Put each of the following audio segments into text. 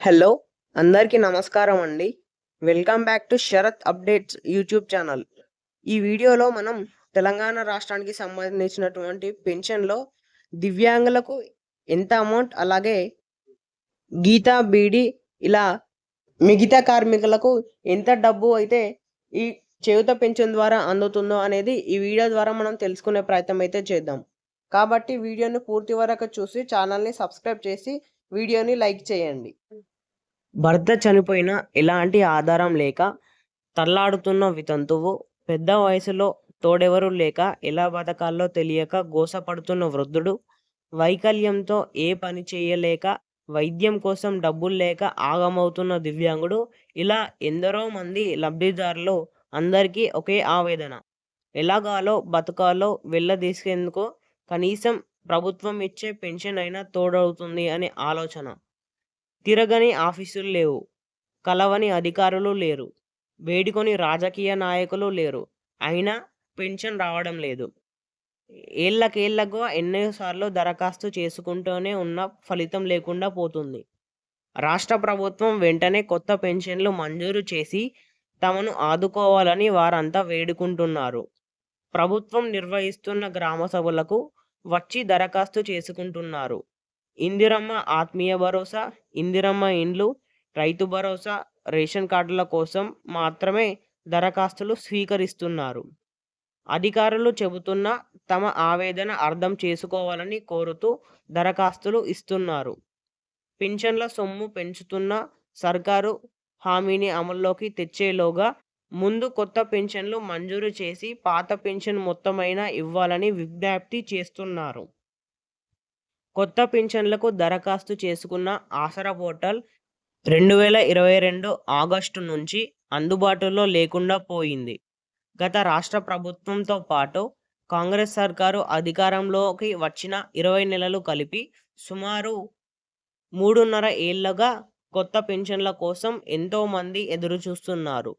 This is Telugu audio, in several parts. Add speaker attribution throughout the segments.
Speaker 1: హలో అందరికీ నమస్కారం అండి. Welcome back to Sarath updates YouTube channel. ఈ వీడియోలో మనం తెలంగాణ రాష్ట్రానికి సంబంధించినటువంటి పెన్షన్లో దివ్యాంగులకు ఎంత అమౌంట్ అలాగే గీతా బీడీ ఇలా మిగతా కార్మికులకు ఎంత డబ్బు అయితే ఈ చేయుత పెన్షన్ ద్వారా అందుతుందో అనేది ఈ వీడియో ద్వారా మనం తెలుసుకునే ప్రయత్నం అయితే చేద్దాం. కాబట్టి వీడియోని పూర్తి వరకు చూసి ఛానల్ని సబ్స్క్రైబ్ చేసి వీడియోని లైక్ చేయండి. భర్త చనిపోయిన ఎలాంటి ఆధారం లేక తల్లాడుతున్న వితంతువు పెద్ద వయసులో తోడెవరు లేక ఎలా బతకాలో తెలియక గోసపడుతున్న వృద్ధుడు వైకల్యంతో ఏ పని చేయలేక వైద్యం కోసం డబ్బులు లేక ఆగమవుతున్న దివ్యాంగుడు ఇలా ఎందరో మంది లబ్ధిదారులు అందరికీ ఒకే ఆవేదన. ఎలాగాలో బతకాలో వెళ్ళదీసేందుకు కనీసం ప్రభుత్వం ఇచ్చే పెన్షన్ అయినా తోడవుతుంది అనే ఆలోచన. తిరగని ఆఫీసులు లేవు. కలవని అధికారులు లేరు. వేడుకొని రాజకీయ నాయకులు లేరు. అయినా పెన్షన్ రావడం లేదు. ఏళ్ళకేళ్ళకు ఎన్నోసార్లు దరఖాస్తు చేసుకుంటూనే ఉన్న ఫలితం లేకుండా పోతుంది. రాష్ట్ర ప్రభుత్వం వెంటనే కొత్త పెన్షన్లు మంజూరు చేసి తమను ఆదుకోవాలని వారంతా వేడుకుంటున్నారు. ప్రభుత్వం నిర్వహిస్తున్న గ్రామ సభలకు వచ్చి దరఖాస్తు చేసుకుంటున్నారు. ఇందిరమ్మ ఆత్మీయ భరోసా ఇందిరమ్మ ఇండ్లు రైతు భరోసా రేషన్ కార్డుల కోసం మాత్రమే దరఖాస్తులు స్వీకరిస్తున్నారు. అధికారులు చెబుతున్న తమ ఆవేదన అర్థం చేసుకోవాలని కోరుతూ దరఖాస్తులు ఇస్తున్నారు. పింఛన్ల సొమ్ము పెంచుతున్న సర్కారు హామీని అమల్లోకి తెచ్చేలోగా ముందు కొత్త పెన్షన్లు మంజూరు చేసి పాత పెన్షన్ మొత్తమైనా ఇవ్వాలని విజ్ఞప్తి చేస్తున్నారు. కొత్త పింఛన్లకు దరఖాస్తు చేసుకున్న ఆసరా పోర్టల్ రెండు వేల ఇరవై రెండు ఆగస్టు నుంచి అందుబాటులో లేకుండా పోయింది. గత రాష్ట్ర ప్రభుత్వంతో పాటు కాంగ్రెస్ సర్కారు అధికారంలోకి వచ్చిన ఇరవై నెలలు కలిపి సుమారు మూడున్నర ఏళ్ళుగా కొత్త పెన్షన్ల కోసం ఎంతోమంది ఎదురుచూస్తున్నారు.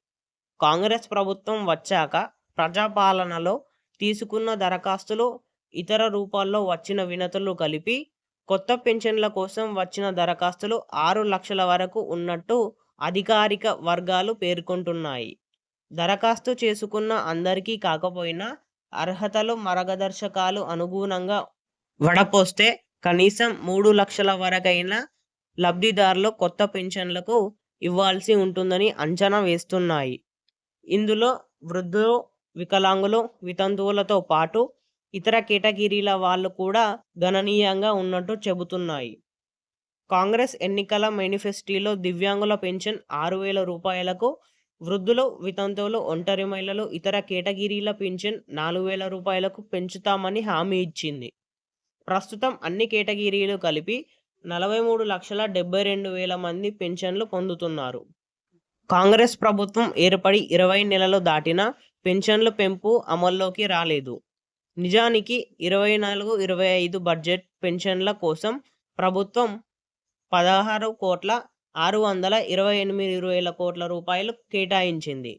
Speaker 1: కాంగ్రెస్ ప్రభుత్వం వచ్చాక ప్రజాపాలనలో తీసుకున్న దరఖాస్తులు ఇతర రూపాల్లో వచ్చిన వినతులు కలిపి కొత్త పెన్షన్ల కోసం వచ్చిన దరఖాస్తులు ఆరు లక్షల వరకు ఉన్నట్టు అధికారిక వర్గాలు పేర్కొంటున్నాయి. దరఖాస్తు చేసుకున్న అందరికీ కాకపోయినా అర్హతలు మార్గదర్శకాలు అనుగుణంగా వడపోస్తే కనీసం మూడు లక్షల వరకైనా లబ్ధిదారులు కొత్త పెన్షన్లకు ఇవ్వాల్సి ఉంటుందని అంచనా వేస్తున్నాయి. ఇందులో వృద్ధులు వికలాంగులు వితంతువులతో పాటు ఇతర కేటగిరీల వాళ్ళు కూడా గణనీయంగా ఉన్నట్టు చెబుతున్నాయి. కాంగ్రెస్ ఎన్నికల మేనిఫెస్టోలో దివ్యాంగుల పెన్షన్ ఆరు వేల రూపాయలకు వృద్ధులు వితంతువులు ఒంటరి మహిళలు ఇతర కేటగిరీల పెన్షన్ నాలుగు వేల రూపాయలకు పెంచుతామని హామీ ఇచ్చింది. ప్రస్తుతం అన్ని కేటగిరీలు కలిపి నలభై మూడు లక్షల డెబ్బై రెండు వేల మంది పెన్షన్లు పొందుతున్నారు. కాంగ్రెస్ ప్రభుత్వం ఏర్పడి ఇరవై నెలలు దాటినా పెన్షన్ల పెంపు అమల్లోకి రాలేదు. నిజానికి ఇరవై నాలుగు ఇరవై ఐదు బడ్జెట్ పెన్షన్ల కోసం ప్రభుత్వం పదహారు కోట్ల ఆరు వందల ఇరవై ఎనిమిది వేల కోట్ల రూపాయలు కేటాయించింది.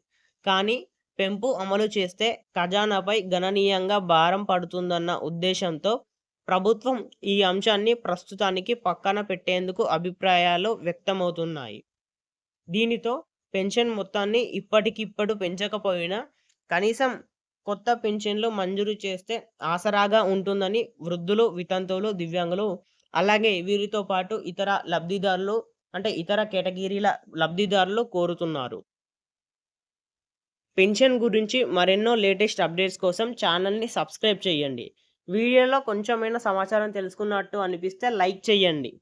Speaker 1: కానీ పెంపు అమలు చేస్తే ఖజానాపై గణనీయంగా భారం పడుతుందన్న ఉద్దేశంతో ప్రభుత్వం ఈ అంశాన్ని ప్రస్తుతానికి పక్కన పెట్టేందుకు అభిప్రాయాలు వ్యక్తమవుతున్నాయి. దీనితో పెన్షన్ మొత్తాన్ని ఇప్పటికిప్పుడు పెంచకపోయినా కనీసం కొత్త పెన్షన్లు మంజూరు చేస్తే ఆసరాగా ఉంటుందని వృద్ధులు వితంతువులు దివ్యాంగులు అలాగే వీరితో పాటు ఇతర లబ్ధిదారులు అంటే ఇతర కేటగిరీల లబ్ధిదారులు కోరుతున్నారు. పెన్షన్ గురించి మరెన్నో లేటెస్ట్ అప్డేట్స్ కోసం ఛానల్ని సబ్స్క్రైబ్ చేయండి. వీడియోలో కొంచెమైనా సమాచారం తెలుసుకున్నట్టు అనిపిస్తే లైక్ చేయండి.